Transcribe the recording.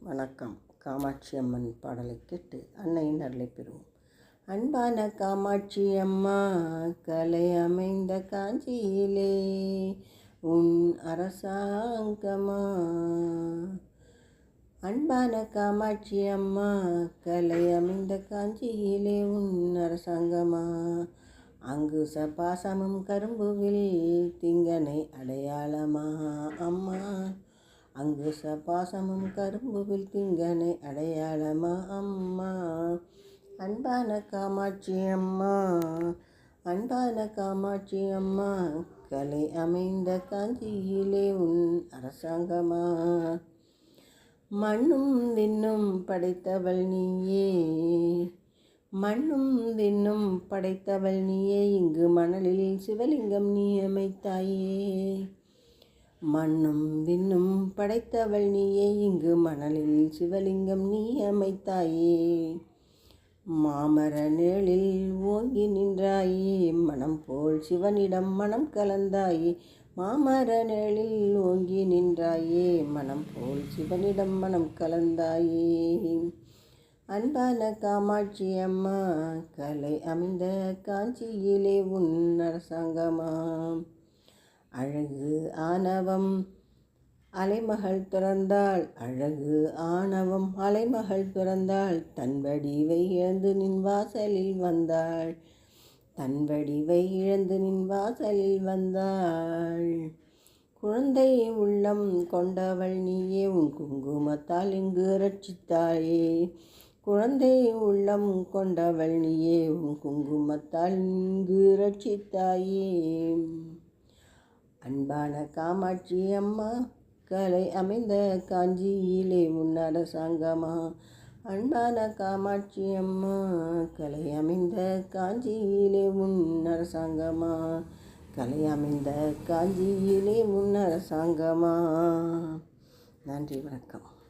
வணக்கம். காமாட்சி அம்மன் பாடலை கேட்டு அன்னையின் அருளை பெறுவோம். அன்பான காமாட்சி அம்மா கலை அமைந்த காஞ்சியிலே உன் அரசாங்கமா? அன்பான காமாட்சி அம்மா கலை அமைந்த காஞ்சியிலே உன் அரசாங்கமா? அங்கு சபாசமும் கரும்புவில் திங்கனை அடையாளமா அம்மா? அங்கு சபாசமும் கரும்புவில் திங்கனை அடையாளமா அம்மா. அன்பான காமாட்சி அம்மா அன்பான காமாட்சி அம்மா கலை அமைந்த காஞ்சியிலே உன் அரசாங்கமா. மண்ணும் தின்னும் படைத்தவள் நீயே மண்ணும் தின்னும் படைத்தவள் நீயே இங்கு மணலில் சிவலிங்கம் நீ அமைத்தாயே. மண்ணும் விண்ணும் படைத்தவள் நீயே இங்கு மணலில் சிவலிங்கம் நீ அமைத்தாயே. மாமர நிழலில் ஓங்கி நின்றாயே மனம் போல் சிவனிடம் மனம் கலந்தாயே. மாமர நிழலில் ஓங்கி நின்றாயே மனம் போல் சிவனிடம் மனம் கலந்தாயே. அன்பான காமாட்சி அம்மா கலை அமைந்த காஞ்சியிலே உன் அரசாங்கமாம் அழகு ஆணவம். அலைமகள் துறந்தாள் அழகு ஆணவம். அலைமகள் துறந்தாள் தன் வடிவை இழந்து நின் வாசலில் வந்தாள். தன் வடிவை இழந்து நின் வாசலில் வந்தாள். குழந்தை உள்ளம் கொண்டவள் நீயே உன் குங்குமத்தால் இங்கு ரட்சித்தாயே குழந்தை உள்ளம் கொண்டவள் நீயே உன் குங்குமத்தால் இங்கு ரட்சித்தாயே அன்பான காமாட்சி அம்மா கலை அமைந்த காஞ்சியிலே உன் அரசாங்கமா? அன்பான காமாட்சி அம்மா கலை அமைந்த காஞ்சியிலே உன் அரசாங்கமா? கலை அமைந்த காஞ்சியிலே உன் அரசாங்கமா? நன்றி வணக்கம்.